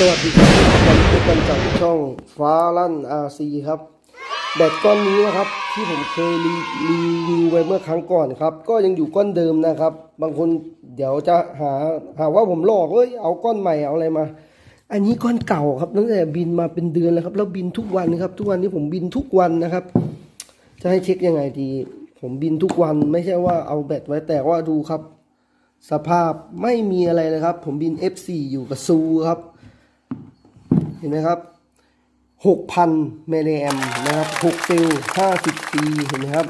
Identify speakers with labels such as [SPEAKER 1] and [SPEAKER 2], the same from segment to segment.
[SPEAKER 1] สวัสดีครับวันนี้เป็นจากช่องฟ้าลั่นอาซีครับแบตก้อนนี้นะครับที่ผมเคยรีรีวิวไว้เมื่อครั้งก่อนครับ ก็ยังอยู่ก้อนเดิมนะครับ บางคนเดี๋ยวจะหาหาว่าผมหลอกเอ้ยเอาก้อนใหม่เอาอะไรมา อันนี้ก้อนเก่าครับตั้งแต่บินมาเป็นเดือนแล้วครับ แล้วบินทุกวันครับ ทุกวันนี้ผมบินทุกวันนะครับ จะให้เช็คยังไงดี ผมบินทุกวันไม่ใช่ว่าเอาแบตไว้แต่ว่าดูครับ สภาพไม่มีอะไรเลยครับ ผมบิน F4 อยู่กับซูครับ เห็นไหมครับ 6,000มิลลิแอมนะครับ6เซลล์50ปีเห็นไหมครับ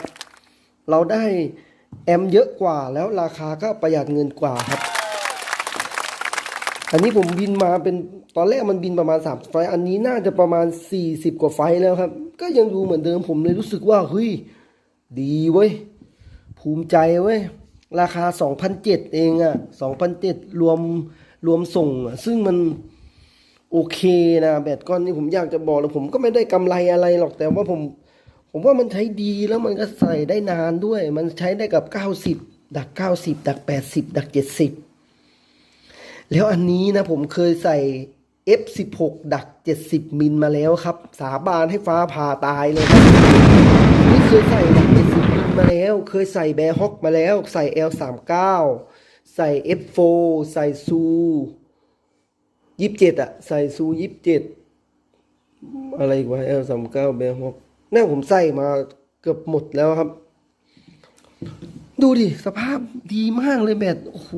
[SPEAKER 1] เราได้แอมเยอะกว่าแล้วราคาก็ประหยัดเงินกว่าครับ อันนี้ผมบินมาเป็นตอนแรกมันบินประมาณ 3 ไฟ อันนี้น่าจะประมาณ 40 กว่าไฟแล้วครับ ก็ยังดูเหมือนเดิมผมเลยรู้สึกว่าเฮ้ยดีเว้ย ภูมิใจเว้ย ราคา 2,007 เองอะ2,007 รวมรวมส่งอะซึ่งมัน โอเคนะแบตก้อนนี้ผมอยากจะบอกเลยผมก็ไม่ได้กำไรอะไรหรอกแต่ว่าผม ผมว่ามันใช้ดีแล้วมันก็ใส่ได้นานด้วย มันใช้ได้กับ90ดัก90ดัก80ดัก70แล้วอันนี้นะผมเคยใส่ F16 ดัก 70 มิลมาแล้วครับ สาบานให้ฟ้าผ่าตายเลยครับนี่เคยใส่ดัก 70 มิลมาแล้ว เคยใส่แบฮอกมาแล้ว ใส่ L39 ใส่ F4 ใส่ซู ยี่สิบเจ็ดอะใส่ซูยี่สิบเจ็ดอะไรอีกวะ L39 แบร์ฮอกน่าผมใส่มาเกือบหมดแล้วครับ ดูดิ สภาพดีมากเลยแบตโอ้โห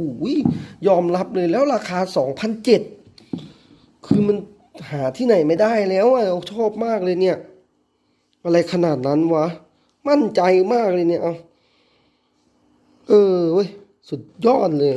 [SPEAKER 1] ยอมรับเลยแล้วราคาสองพันเจ็ดคือมันหาที่ไหนไม่ได้แล้วอะชอบมากเลยเนี่ย อะไรขนาดนั้นวะ มั่นใจมากเลยเนี่ย เอาเออเว้ย สุดยอดเลย